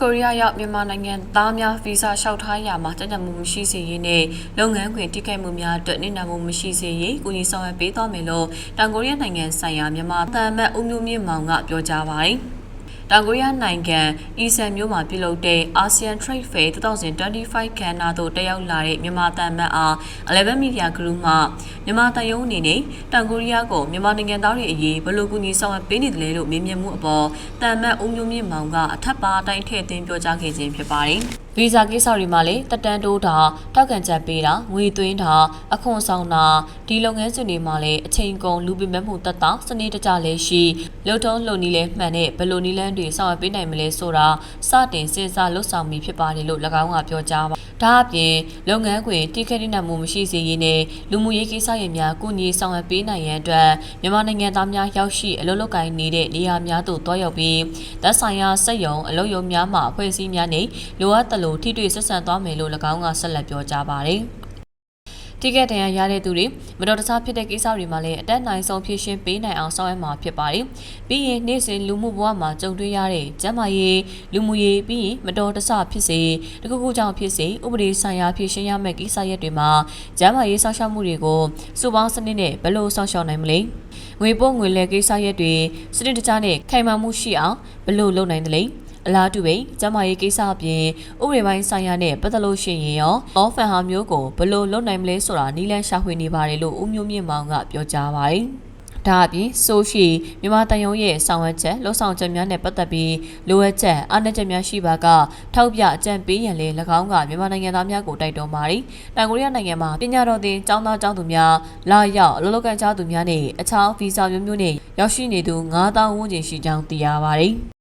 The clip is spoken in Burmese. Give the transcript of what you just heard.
ကိုရီးယားရောက်မြန်မာနိုင်ငံသားများဗီဇာလျှောက်ထားရာမှာတည်တံ့မှုမရှိစေရေးနဲ့လုပ်ငန်းခွင်တိကျမှုများအတွက်နေနာမှုမရှိစေရေးကူညီဆောင်ရွက်ပေးသွားမယ်လို့တောင်ကိုရီးယားနိုင်ငံဆိုင်ရာမြန်မာသံအမတ်ဦးမျိုးမြင့်မောင်ကပြောကြားပါတယ်။တောင်ကိုရီးယားနိုင်ငံအီဆန်မြို့မှာပြုလုပ်တဲ့ ASEAN Trade Fair 2025ခန်းနာသို့တက်ရောက်လာတဲ့မြန်မာတန်မတ်အား11 Media Group မှ မြန်မာတန်ယုံအနေနဲ့တောင်ကိုရီးယားကိုမြန်မာနိုင်ငံသားတွေအရေးဘယ်လိုကူညီဆောင်ရွက်ပေးနေတယ်လဲလို့မေးမြန်းမှုအပေါ်တန်မတ်ဦးမျိုးမြင့်မောင်ကအထက်ပါအတိုင်းထည့်သွင်းပြောကြားခဲ့ခြင်းဖြစ်ပါတယ်။ ဗီဇာကိစ္စတွေမှာလည်းတက်တန်းတိုးတာတောက်ကန်ချက်ပေးတာငွေသွင်းတာအခွန်ဆောင်တာဒီလုပ်ငန်းစဉ်တွေမှာလည်းအချိန်ကုန်လူပိမဲ့မှုတက်တာစနစ်တကျလည်းရှိလုံထုံးလုံနည်းလည်းမှန်တဲ့ဘယ်လိုနည်းလမ်းတွေဆောင်ရွက်ပေးနိုင်မလဲဆိုတာစတင်စဉ်းစားလှုပ်ဆောင်မိဖြစ်ပါတယ်လို့၎င်းကပြောကြားပါဒါအပြင်လုပ်ငန်းခွင်တိကျတဲ့မှုမရှိစေရေးနဲ့လူမှုရေးကိစ္စရပ်များကုညီဆောင်ရွက်ပေးနိုင်ရန်အတွက်မြန်မာနိုင်ငံသားများရောက်ရှိအလုပ်လုပ်ကိုင်နေတဲ့နေရာများသို့တွားရောက်ပြီးသက်ဆိုင်ရာစက်ရုံအလုပ်ရုံများမှအဖွဲ့အစည်းများနဲ့လိုအပ်သလိုထိတွေ့ဆက်ဆံသွားမယ်လို့၎င်းကဆက်လက်ပြောကြားပါတယ်တိကက်တန်ရရတဲ့သူတွေမတော်တဆဖြစ်တဲ့ကိစ္စတွေမှာလည်းအတက်နိုင်ဆုံးဖြေရှင်းပေးနိုင်အောင်ဆောင်ရွက်မှာဖြစ်ပါတယ်။ပြီးရင်နေ့စဉ်လူမှုဘဝမှာကြုံတွေ့ရတဲ့ကျန်းမာရေးလူမှုရေးပြီးရင်မတော်တဆဖြစ်စေတခုခုကြောင့်ဖြစ်စေဥပဒေဆိုင်ရာဖြေရှင်းရမယ့်ကိစ္စရပ်တွေမှာကျန်းမာရေးစောင့်ရှောက်မှုတွေကိုစုပေါင်းစနစ်နဲ့ဘယ်လိုစောင့်ရှောက်နိုင်မလဲ။ငွေပို့ငွေလဲကိစ္စရပ်တွေစနစ်တကျနဲ့ခိုင်မာမှုရှိအောင်ဘယ်လိုလုပ်နိုင်သလဲ။ အလားတူပဲကျမရေးကိစ္စအပြင်ဥပဒေပိုင်းဆိုင်ရာနဲ့ပတ်သက်လို့ရှိရင်ရောအောဖန်ဟာမျိုးကိုဘယ်လိုလုပ်နိုင်မလဲဆိုတာနီးလန်းရှာဖွေနေပါတယ်လို့ဦးမျိုးမြင့်မောင်ကပြောကြားပါတယ်ဒါအပြင်ဆိုရှိမြန်မာတန်ယုံရဲ့ဆောင်ရွက်ချက်လှုပ်ဆောင်ချက်များနဲ့ပတ်သက်ပြီးလိုအပ်ချက်အားနည်းချက်များရှိပါကထောက်ပြအကြံပေးရန်လည်း၎င်းကမြန်မာနိုင်ငံသားများကိုတိုက်တွန်းပါတယ်။တောင်ကိုရီးယားနိုင်ငံမှာပညာတော်သင်ကျောင်းသားကျောင်းသူများလာရောက်အလုပ်လုပ်ကံကြသူများနဲ့အခြားဗီဇာမျိုးမျိုးနဲ့ရောက်ရှိနေသူ9000ဝန်းကျင်ရှိကြောင်းသိရပါတယ်။